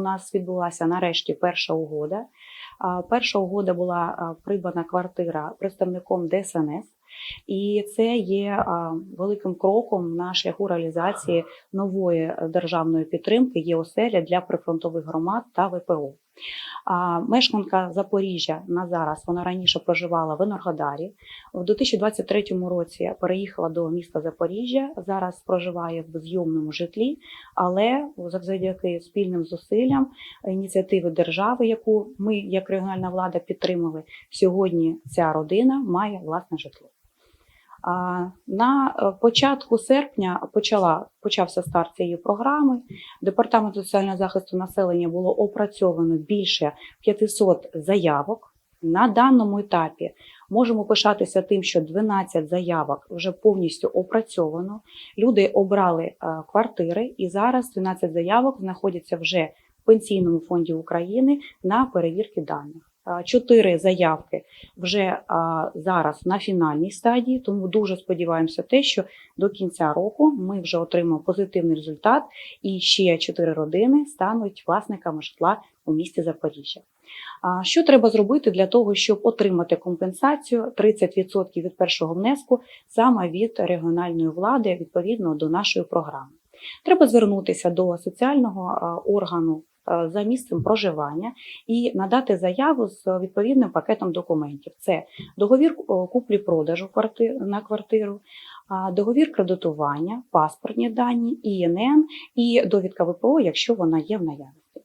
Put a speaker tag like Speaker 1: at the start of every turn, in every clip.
Speaker 1: у нас відбулася нарешті перша угода. Перша угода була придбана квартира представником ДСНС, і це є великим кроком на шляху реалізації нової державної підтримки є оселя для прифронтових громад та ВПО. А мешканка Запоріжжя на зараз вона раніше проживала в Енергодарі. У 2023 році переїхала до міста Запоріжжя. Зараз проживає в зйомному житлі, але завдяки спільним зусиллям ініціативи держави, яку ми, як регіональна влада, підтримали, сьогодні ця родина має власне житло. На е, початку серпня почала почався старт цієї програми. Департамент соціального захисту населення було опрацьовано більше 500 заявок. На даному етапі можемо пишатися тим, що 12 заявок вже повністю опрацьовано. Люди обрали е, квартири, і зараз 12 заявок знаходяться вже в пенсійному фонді України на перевірки даних. Чотири заявки вже зараз на фінальній стадії, тому дуже сподіваємося, те, що до кінця року ми вже отримаємо позитивний результат, і ще чотири родини стануть власниками житла у місті Запоріжжя. Що треба зробити для того, щоб отримати компенсацію 30% від першого внеску саме від регіональної влади відповідно до нашої програми? Треба звернутися до соціального органу за місцем проживання і надати заяву з відповідним пакетом документів. Це договір куплі-продажу кварти- на квартиру, договір кредитування, паспортні дані, ІНН і довідка ВПО, якщо вона є в наявності.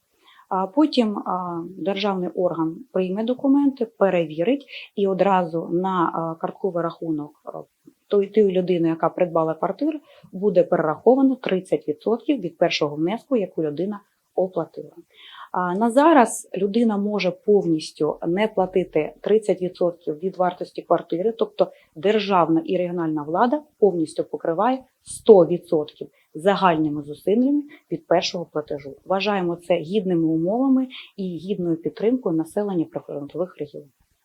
Speaker 1: Потім державний орган прийме документи, перевірить і одразу на картковий рахунок той тієї людини, яка придбала квартиру, буде перераховано 30% від першого внеску, яку людина оплатила. На зараз людина може повністю не платити 30% від вартості квартири, тобто державна і регіональна влада повністю покриває 100% загальними зусиллями від першого платежу. Вважаємо це гідними умовами і гідною підтримкою населення прифронтових регіонів.